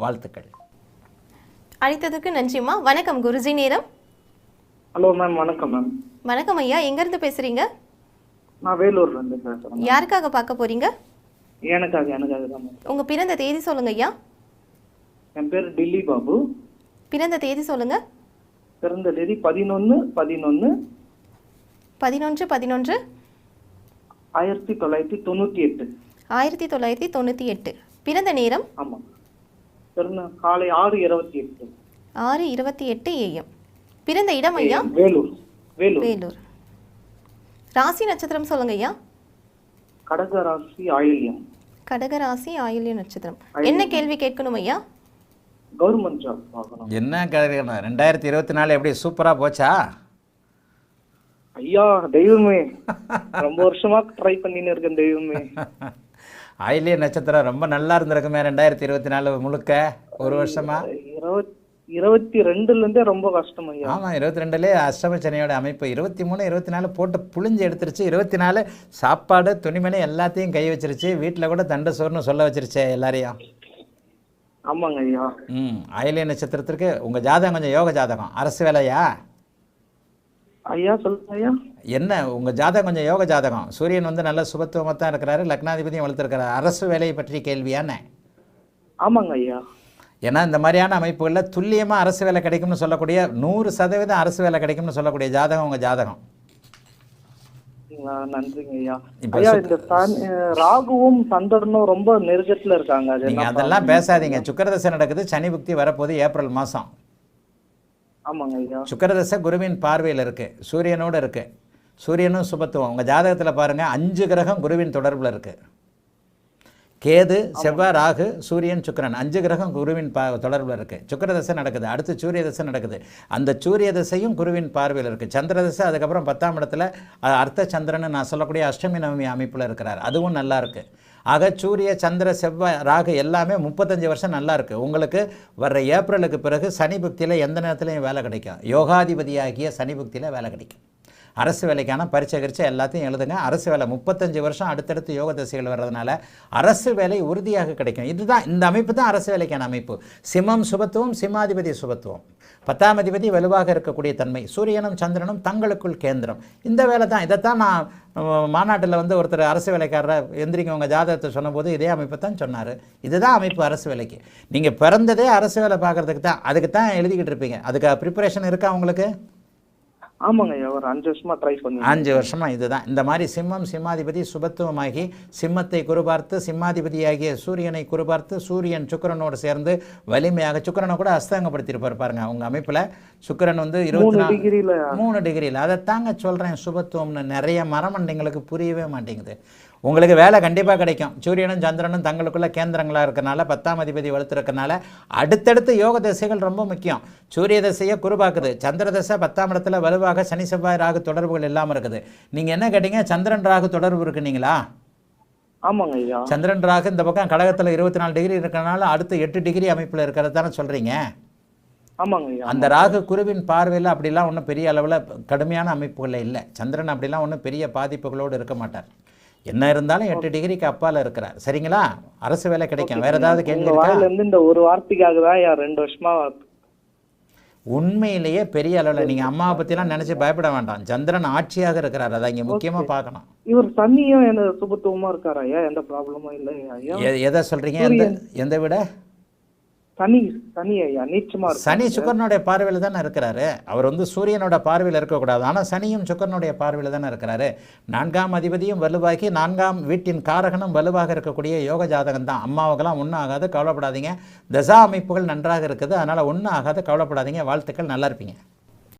வாழ்த்துக்கள். அழைத்ததுக்கு நன்றிம்மா வணக்கம் குருஜி நேரம். ஹலோ மேம் வணக்கம் மேம் வணக்கம் ஐயா. எங்கேருந்து பேசுறீங்க? நான் வேலூர்ல இருந்து பேசுறேன் யாருக்காக பார்க்க போறீங்க? எனக்காக எனக்காக தான் உங்க பிறந்த தேதி சொல்லுங்க ஐயா. என் பேர் டில்லி பாபு. பிறந்த தேதி சொல்லுங்க. பிறந்த தேதி பதினொன்று பதினொன்று பதினொன்று பதினொன்று. ஆயிரத்தி தொள்ளாயிரத்தி தொண்ணூற்றி எட்டு. ஆயிரத்தி தொள்ளாயிரத்தி தொண்ணூற்றி எட்டு. பிறந்த நேரம்? ஆமாம். காலை ஆறு இருபத்தி எட்டு. ஆறு இருபத்தி எட்டு ஏஎம் பிறந்த இடம் ஐயா? வேலூர். வேலூர். வேலூர். ராசி நட்சத்திரம் சொல்லுங்க ஐயா. கடகராசி ஆயில்யம். கடகராசி ஆயில்ய நட்சத்திரம். என்ன கேள்வி கேட்கணும் ஐயா? கவர்மெண்ட் ஜாப் பார்க்கணும். என்ன கதைக்கணும் ரெண்டாயிரத்தி இருபத்தி நாலு எப்படி சூப்பராக போச்சா? ஐயா தெய்வமே. ரொம்ப வருஷமா ட்ரை பண்ணின்னு இருக்கேன் தெய்வமே. ஆயிலிய நட்சத்திரம் ரொம்ப நல்லா இருந்திருக்குமே ரெண்டாயிரத்தி இருபத்தி நாலு முழுக்க. ஒரு வருஷமா? இருபத் இருபத்தி ரெண்டுல இருந்தே ரொம்ப கஷ்டம் ஐயா. ஆமாம் இருபத்தி ரெண்டுலேயே அஷ்டமச்சனையோட அமைப்பு. இருபத்தி மூணு இருபத்தி நாலு போட்டு புழிஞ்சு எடுத்துருச்சு. இருபத்தி நாலு சாப்பாடு துணிமணி எல்லாத்தையும் கை வச்சிருச்சு. வீட்டில் கூட தண்டு சோறுன்னு சொல்ல வச்சிருச்சே எல்லாரையும். ஆமாங்க ஐயா. ம் ஆயிலிய நட்சத்திரத்திற்கு உங்கள் ஜாதகம் கொஞ்சம் யோக ஜாதகம். அரசு வேலையா? ஐயா சொல்லுங்க ஐயா. என்ன உங்கள் ஜாதகம் கொஞ்சம் யோக ஜாதகம். சூரியன் வந்து நல்ல சுபத்துவமாக தான் இருக்கிறாரு லக்னாதிபதியும் வளர்த்துருக்கிறார். அரசு வேலையை பற்றி கேள்வியானே ஆமாங்க ஐயா. ஏன்னா இந்த மாதிரியான அமைப்புகளில் துல்லியமாக அரசு வேலை கிடைக்கும்னு சொல்லக்கூடிய நூறு சதவீதம் அரசு வேலை கிடைக்கும்னு சொல்லக்கூடிய ஜாதகம் உங்கள் ஜாதகம். நன்றிங்க ஐயா. ஐயா இந்த ராகுவும் சந்திரனும் ரொம்ப நெருக்கத்துல இருக்காங்க. நீங்கள் அதெல்லாம் பேசாதீங்க. சுக்கரதசை நடக்குது சனி புக்தி வரப்போகுது ஏப்ரல் மாதம் சுக்கரதசை குருவின் பார்வையில் இருக்குது சூரியனோடு இருக்குது சூரியனும் சுபத்துவம். உங்கள் ஜாதகத்தில் பாருங்கள் அஞ்சு கிரகம் குருவின் தொடர்பில் இருக்குது கேது செவ்வாய் ராகு சூரியன் சுக்கிரன். அஞ்சு கிரகம் குருவின் பா தொடர்பில் இருக்குது சுக்கிரதசை நடக்குது. அடுத்து சூரிய தசை நடக்குது. அந்த சூரிய தசையும் குருவின் பார்வையில் இருக்குது சந்திர தசை அதுக்கப்புறம் பத்தாம் இடத்துல அர்த்த சந்திரன் நான் சொல்லக்கூடிய அஷ்டமி நவமி அமைப்பில் இருக்கிறார். அதுவும் நல்லா இருக்கு. ஆக சூரிய சந்திர செவ்வாய் ராகு எல்லாமே முப்பத்தஞ்சு வருஷம் நல்லா இருக்கு. உங்களுக்கு வர்ற ஏப்ரலுக்கு பிறகு சனி புக்தியில் எந்த நேரத்துலையும் வேலை கிடைக்கும். யோகாதிபதியாகிய சனி புக்தியில் வேலை கிடைக்கும். அரசு வேலைக்கான பரீட்சை கரிச்சை எல்லாத்தையும் எழுதுங்க. அரசு வேலை முப்பத்தஞ்சு வருஷம் அடுத்தடுத்து யோக தசைகள் வர்றதுனால அரசு வேலை உறுதியாக கிடைக்கும். இதுதான் இந்த அமைப்பு தான் அரசு வேலைக்கான அமைப்பு. சிம்மம் சுபத்துவம் சிம்மாதிபதி சுபத்துவம். பத்தாம் அதிபதி வலுவாக இருக்கக்கூடிய தன்மை. சூரியனும் சந்திரனும் தங்களுக்குள் கேந்திரம். இந்த வேலை தான். இதைத்தான் நான் மாநாட்டில் வந்து ஒருத்தர் அரசு வேலைக்காரரை எந்திரிங்க. உங்கள் ஜாதகத்தை சொன்னபோது இதே அமைப்பை தான் சொன்னார். இதுதான் அமைப்பு அரசு வேலைக்கு. நீங்கள் பிறந்ததே அரசு வேலை பார்க்குறதுக்கு தான் அதுக்கு தான் எழுதிக்கிட்டு இருப்பீங்க. அதுக்கு ப்ரிப்பரேஷன் இருக்கா உங்களுக்கு? ஆமாங்க ஒரு அஞ்சு வருஷமா ட்ரை பண்ணி அஞ்சு வருஷமா இதுதான். இந்த மாதிரி சிம்மம் சிம்மாதிபதி சுபத்துவமாகி சிம்மத்தை குருபார்த்து சிம்மாதிபதியாகிய சூரியனை குருபார்த்து சூரியன் சுக்கிரனோடு சேர்ந்து வலிமையாக சுக்கிரனை கூட அஸ்தங்கப்படுத்தியிருப்பார் பாருங்க அவங்க அமைப்பில். சுக்கிரன் வந்து இருபத்தி மூணு நாலு டிகிரில மூணு டிகிரியில் அதை தாங்க சொல்கிறேன் சுபத்துவம்னு. நிறைய மரமண்டைங்களுக்கு புரியவே மாட்டேங்குது. உங்களுக்கு வேலை கண்டிப்பாக கிடைக்கும். சூரியனும் சந்திரனும் தங்களுக்குள்ள கேந்திரங்களாக இருக்கறனால பத்தாம் அதிபதி வளர்த்துருக்கனால அடுத்தடுத்து யோக திசைகள் ரொம்ப முக்கியம். சூரிய திசையை குருபாக்குது சந்திர திசை பத்தாம் இடத்துல வலுவாக சனி செவ்வாய் ராகு தொடர்புகள் இல்லாமல் இருக்குது. நீங்கள் என்ன கேட்டீங்க? சந்திரன் ராகு தொடர்பு இருக்குனீங்களா? ஆமாங்க ஐயா. சந்திரன் ராகு இந்த பக்கம் கடகத்தில் இருபத்தி நாலு டிகிரி இருக்கறனால அடுத்து எட்டு டிகிரி அமைப்பில் இருக்கிறது தானே சொல்கிறீங்க அந்த ராகு குருவின் பார்வையில் அப்படிலாம் ஒன்றும் பெரிய அளவில் கடுமையான அமைப்புகளில் இல்லை. சந்திரன் அப்படிலாம் ஒன்றும் பெரிய பாதிப்புகளோடு இருக்க மாட்டார். என்ன இருந்தாலும் எட்டு டிகிரிக்கு அப்பால் இருக்கிறார். சரிங்களா? அரசு வேலை கிடைக்கும். வேற ஏதாவது கேள்வி இந்த ஒரு வார்த்தைக்காக தான் ஐயா ரெண்டு வருஷமா உண்மையிலேயே பெரிய அளவில் நீங்கள் அம்மாவை பற்றிலாம் நினச்சி பயப்பட வேண்டாம். சந்திரன் ஆட்சியாக இருக்கிறார். அதை இங்கே முக்கியமாக பார்க்கணும். இவர் சன்னியும் என்ன சுபத்துவமா இருக்காரு ஐயா? எந்த ப்ராப்ளமும் இல்லை எதை சொல்கிறீங்க எந்த எந்த விட? சனி சனி ஐயா நீச்சமா இருக்கு சனி சுக்கரனுடைய பார்வையில் தானே இருக்கிறாரு. அவர் வந்து சூரியனோட பார்வையில் இருக்கக்கூடாது. ஆனால் சனியும் சுக்கரனுடைய பார்வையில் தானே இருக்கிறாரு. நான்காம் அதிபதியும் வலுவாகி நான்காம் வீட்டின் காரகனும் வலுவாக இருக்கக்கூடிய யோக ஜாதகம் தான். அம்மாவுக்கெல்லாம் ஒன்றும் ஆகாது கவலைப்படாதீங்க. தசா அமைப்புகள் நன்றாக இருக்குது. அதனால் ஒன்றும் ஆகாது கவலைப்படாதீங்க. வாழ்த்துக்கள் நல்லா இருப்பீங்க.